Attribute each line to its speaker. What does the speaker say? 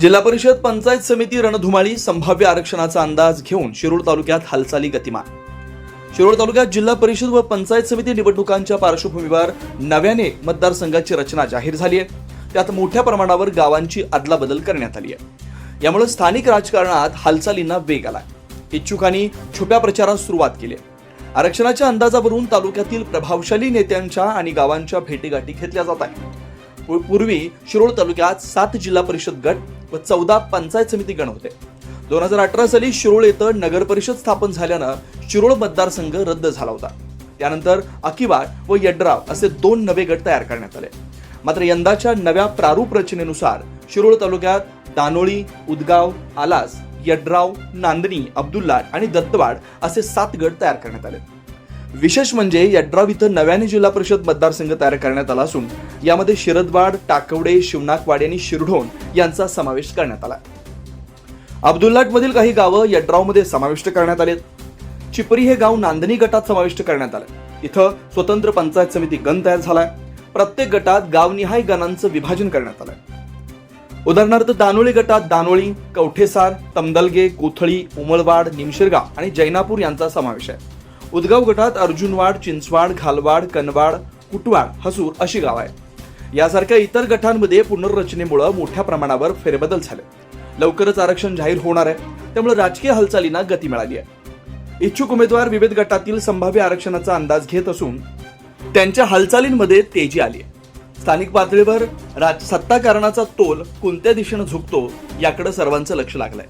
Speaker 1: जिल्हा परिषद पंचायत समिती रणधुमाळी संभाव्य आरक्षणाचा अंदाज घेऊन शिरूर तालुक्यात हालचाली गतिमान. शिरोळ तालुक्यात जिल्हा परिषद व पंचायत समिती निवडणुकांच्या पार्श्वभूमीवर नव्याने मतदारसंघाची रचना जाहीर झाली आहे. त्यात मोठ्या प्रमाणावर गावांची अदलाबदल करण्यात आली आहे. यामुळे स्थानिक राजकारणात हालचालींना वेग आला इच्छुकांनी छुप्या प्रचारास सुरुवात केली आरक्षणाच्या अंदाजावरून तालुक्यातील प्रभावशाली नेत्यांच्या आणि गावांच्या भेटीगाठी घेतल्या जात आहेत. पूर्वी शिरोळ तालुक्यात सात जिल्हा परिषद गट व चौदा पंचायत समिती गण होते. दोन हजार अठरा साली शिरोळ येथं नगर परिषद स्थापन झाल्यानं शिरोळ मतदारसंघ रद्द झाला होता. त्यानंतर अकिवाड व यड्राव असे दोन नवे गट तयार करण्यात आले. मात्र यंदाच्या नव्या प्रारूप रचनेनुसार शिरोळ तालुक्यात दानोळी उदगाव आलास यड्राव नांदणी अब्दुल्ला आणि दत्तवाड असे सात गट तयार करण्यात आले. विशेष म्हणजे यड्राव इथं नव्याने जिल्हा परिषद मतदारसंघ तयार करण्यात आला असून यामध्ये शिरदवाड टाकवडे शिवनाकवाड आणि शिरढोण यांचा समावेश करण्यात आला. अब्दुल्लाटमधील काही गावं यड्रावमध्ये समाविष्ट करण्यात आलेत. चिपरी हे गाव नांदणी गटात समाविष्ट करण्यात आलं. इथं स्वतंत्र पंचायत समिती गण तयार झालाय. प्रत्येक गटात गावनिहाय गणांचं विभाजन करण्यात आलंय. उदाहरणार्थ दानोळी गटात दानोळी कवठेसार तमदलगे कोथळी उमळवाड निमशिरगाव आणि जैनापूर यांचा समावेश आहे. उदगाव गटात अर्जुनवाड चिंचवाड घालवाड कनवाड कुटवाड हसूर अशी गाव आहे यासारख्या इतर गटांमध्ये पुनर्रचनेमुळे मोठ्या प्रमाणावर फेरबदल झाले. लवकरच आरक्षण जाहीर होणार आहे. त्यामुळे राजकीय हालचालींना गती मिळाली आहे. इच्छुक उमेदवार विविध गटातील संभाव्य आरक्षणाचा अंदाज घेत असून त्यांच्या हालचालींमध्ये तेजी आली आहे. स्थानिक पातळीवर राज सत्ताकारणाचा तोल कोणत्या दिशेनं झुकतो याकडे सर्वांचं लक्ष लागलंय.